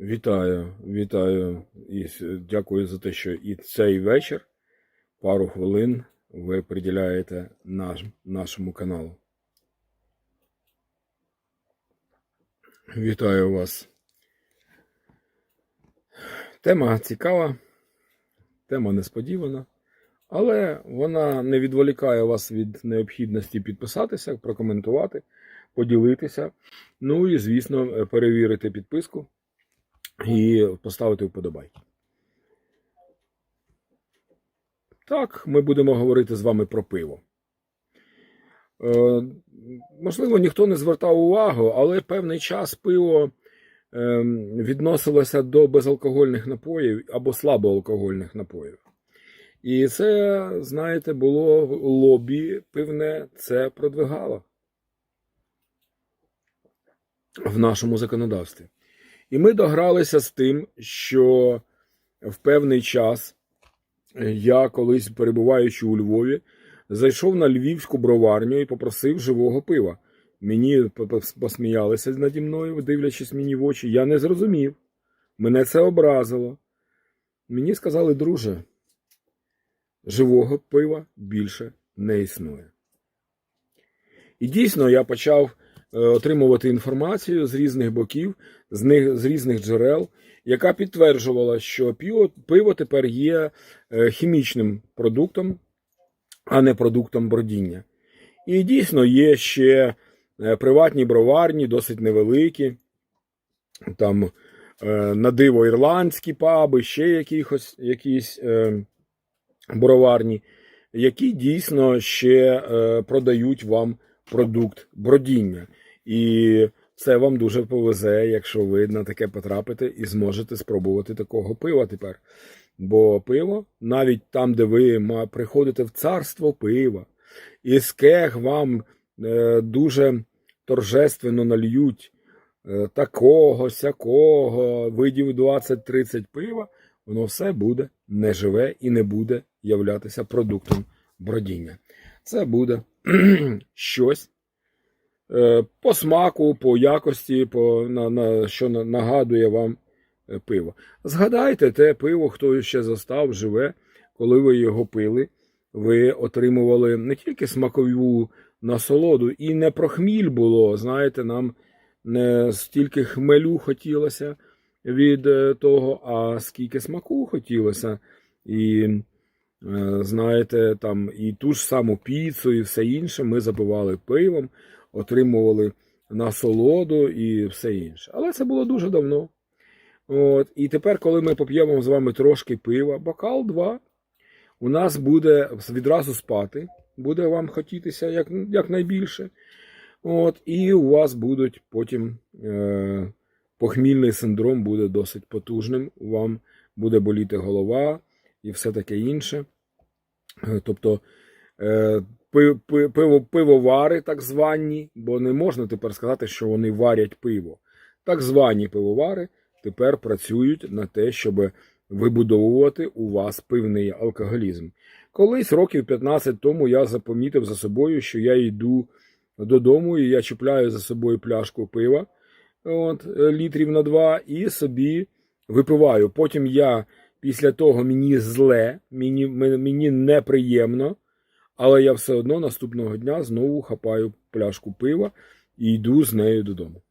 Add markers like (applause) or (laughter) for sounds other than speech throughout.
Вітаю, вітаю і дякую за те, що і цей вечір пару хвилин ви приділяєте наш, нашому каналу. Вітаю вас. Тема цікава, тема несподівана, але вона не відволікає вас від необхідності підписатися, прокоментувати, поділитися. Ну і, звісно, перевірити підписку і поставити вподобайки. Так, ми будемо говорити з вами про пиво. Е, можливо, ніхто не звертав увагу, але певний час пиво е, відносилося до безалкогольних напоїв або слабоалкогольних напоїв. І це, знаєте, було лобі пивне, це продвигало в нашому законодавстві. І ми догралися з тим, що в певний час я колись, перебуваючи у Львові, зайшов на львівську броварню і попросив живого пива. Мені посміялися наді мною, дивлячись мені в очі. Я не зрозумів. Мене це образило. Мені сказали, друже, живого пива більше не існує. І дійсно я почав е, отримувати інформацію з різних боків, з, них, з різних джерел, яка підтверджувала, що пиво, пиво тепер є е, хімічним продуктом, а не продуктом бродіння. І дійсно є ще е, приватні броварні, досить невеликі, там е, на диво ірландські паби, ще якихось, якісь е, броварні, які дійсно ще е, продають вам продукт бродіння. І це вам дуже повезе, якщо ви на таке потрапите і зможете спробувати такого пива тепер. Бо пиво, навіть там, де ви приходите в царство пива, і з кег вам е, дуже торжественно нальють е, такого, сякого, видів 20-30 пива, воно все буде неживе і не буде являтися продуктом бродіння. Це буде (clears throat) щось по смаку, по якості, по, на, на, що на- нагадує вам е, пиво. Згадайте те пиво, хто ще застав, живе, коли ви його пили, ви отримували не тільки смакову насолоду, і не про хміль було. Знаєте, нам не стільки хмелю хотілося від е, того, а скільки смаку хотілося. І е, знаєте, там і ту ж саму піцу, і все інше ми запивали пивом, отримували насолоду і все інше. Але це було дуже давно. От, і тепер, коли ми поп'ємо з вами трошки пива, бокал два, у нас буде відразу спати, буде вам хотітися як, якнайбільше. От, і у вас будуть потім е, похмільний синдром буде досить потужним. Вам буде боліти голова і все таке інше. Е, Тобто е, пиво, пивовари, так звані, бо не можна тепер сказати, що вони варять пиво. Так звані пивовари тепер працюють на те, щоб вибудовувати у вас пивний алкоголізм. Колись років 15 тому я запомітив за собою, що я йду додому і я чіпляю за собою пляшку пива от, е, літрів на два і собі випиваю. Потім я після того мені зле, мені, мені неприємно, але я все одно наступного дня знову хапаю пляшку пива і йду з нею додому.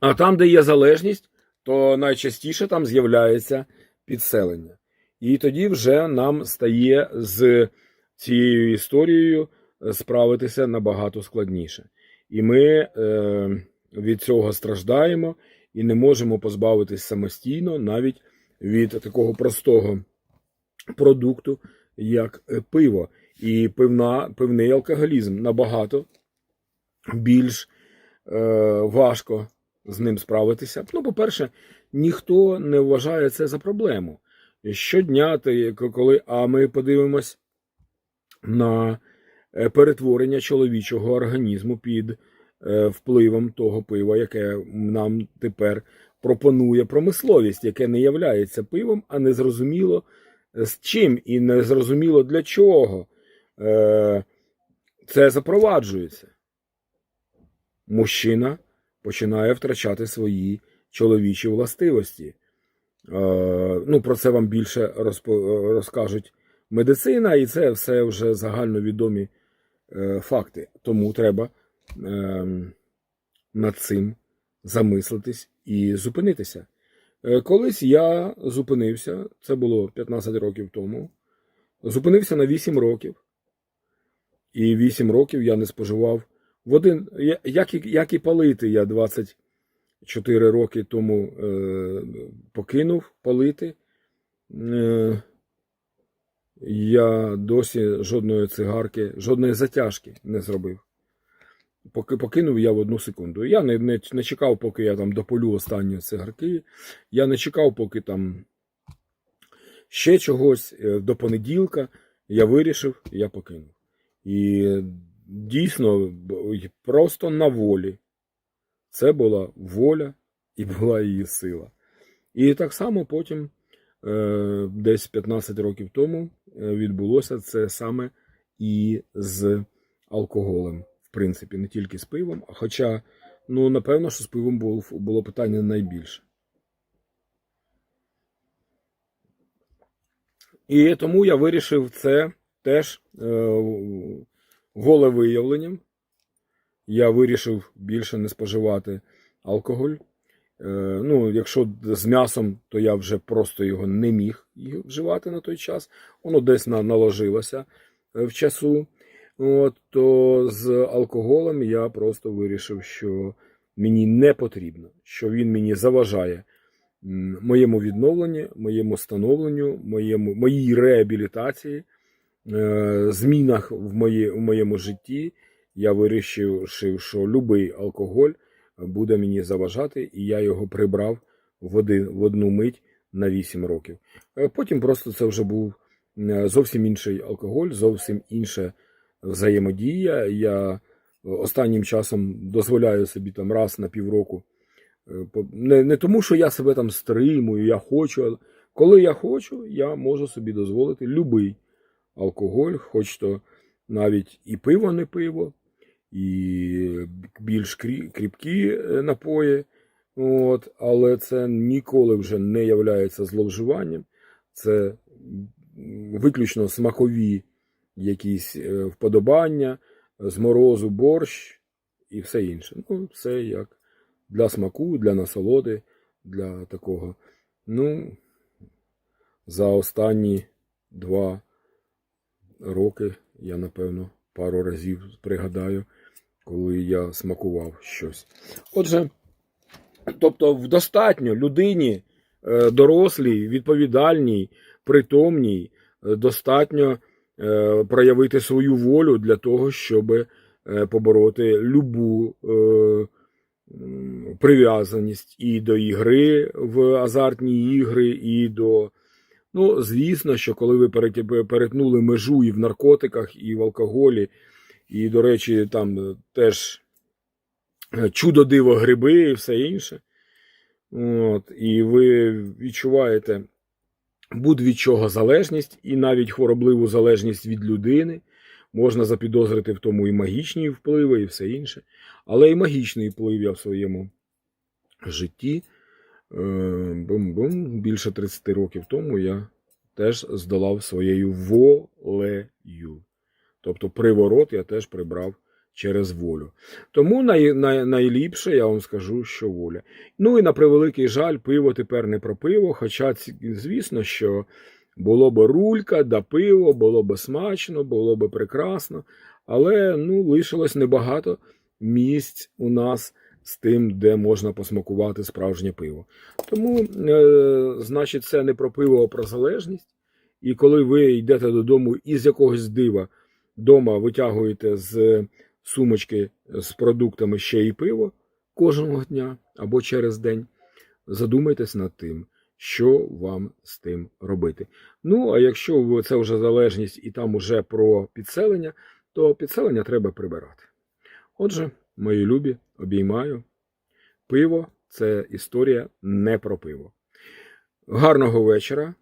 А там, де є залежність, то найчастіше там з'являється підселення. І тоді вже нам стає з цією історією е, справитися набагато складніше. І ми е, від цього страждаємо і не можемо позбавитись самостійно навіть від такого простого продукту, як е, пиво. І пивна, пивний алкоголізм набагато більш е, важко з ним справитися. Ну, по-перше, ніхто не вважає це за проблему. Щодня, коли а ми подивимось на е, перетворення чоловічого організму під впливом того пива, яке нам тепер пропонує промисловість, яке не являється пивом, а незрозуміло е, з чим і незрозуміло для чого е, це запроваджується. мужчина починає втрачати свої чоловічі властивості. Е, ну, про це вам більше розкажуть медицина, і це все вже загальновідомі е, факти. Тому треба е, над цим замислитись і зупинитися. Е, Колись я зупинився, це було 15 років тому. Зупинився на 8 років. І 8 років я не споживав води. Як як і палити, я 24 роки тому е, покинув палити. Е, я досі жодної цигарки, жодної затяжки не зробив. Поки покинув я в одну секунду. Я не, не, не чекав, поки я там дополю останні цигарки. Я не чекав, поки там ще чогось е, до понеділка. Я вирішив, я покинув. І дійсно, просто на волі. Це була воля і була її сила. І так само потім, е, десь 15 років тому, е, відбулося це саме і з алкоголем. В принципі, не тільки з пивом, хоча, ну, напевно, що з пивом було, було питання найбільше. І тому я вирішив це теж е, волевиявленням. Я вирішив більше не споживати алкоголь. Е, ну, якщо з м'ясом, то я вже просто його не міг вживати на той час. Воно десь наложилося е, в часу. От, то з алкоголем я просто вирішив, що мені не потрібно, що він мені заважає моєму відновленню, моєму становленню, моєму, моїй реабілітації, е, змінах в, моє, в моєму житті. Я вирішив, що будь-який алкоголь буде мені заважати, і я його прибрав в, один, в одну мить на 8 років. Е, Потім просто це вже був е, зовсім інший алкоголь, зовсім інша взаємодія. Я останнім часом дозволяю собі там раз на півроку. е, Не, не тому, що я себе там стримую, я хочу. а Коли я хочу, я можу собі дозволити будь-який алкоголь, хоч то навіть і пиво не пиво, і більш кріпкі е, напої. От, але це ніколи вже не являється зловживанням. Це виключно смакові якісь е, вподобання, з морозу борщ і все інше. Ну, це як для смаку, для насолоди, для такого. Ну, за останні два роки я, напевно, пару разів пригадаю, коли я смакував щось. Отже, тобто, в достатньо людині е, дорослій, відповідальній, притомній, е, достатньо проявити свою волю для того, щоб е, побороти любу е, прив'язаність і до ігри в азартні ігри, і до. Ну, звісно, що коли ви перетнули межу і в наркотиках, і в алкоголі, і, до речі, там е, теж е, чудо-диво гриби і все інше. От, і ви відчуваєте будь від чого залежність, і навіть хворобливу залежність від людини. Можна запідозрити в тому і магічні впливи, і все інше. Але і магічний вплив я в своєму житті. е, Бум-бум, більше 30 років тому я теж здолав своєю волею. Тобто приворот я теж прибрав через волю. Тому най, най, найліпше я вам скажу, що воля. Ну і на превеликий жаль, пиво тепер не про пиво, хоча, звісно, що було б рулька, да пиво, було б смачно, було б прекрасно, але ну, лишилось небагато місць у нас з тим, де можна посмакувати справжнє пиво. Тому, е, значить, це не про пиво, а про залежність. І коли ви йдете додому і з якогось дива дома витягуєте з сумочки з продуктами ще й пиво кожного дня або через день, задумайтесь над тим, що вам з тим робити. Ну, а якщо це вже залежність і там уже про підселення, то підселення треба прибирати. Отже, мої любі, обіймаю. Пиво це історія не про пиво. Гарного вечора.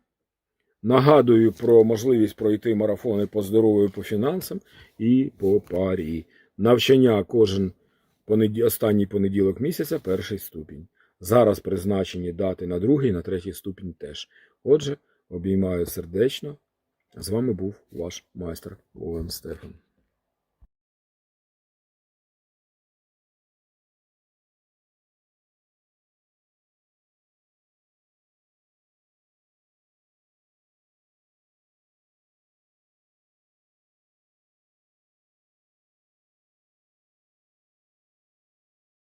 Нагадую про можливість пройти марафони по здоров'ю, по фінансам і по парі. Навчання кожен понеді... останній понеділок місяця перший ступінь. Зараз призначені дати на другий, на третій ступінь теж. Отже, обіймаю сердечно. З вами був ваш майстер Олен Стефан.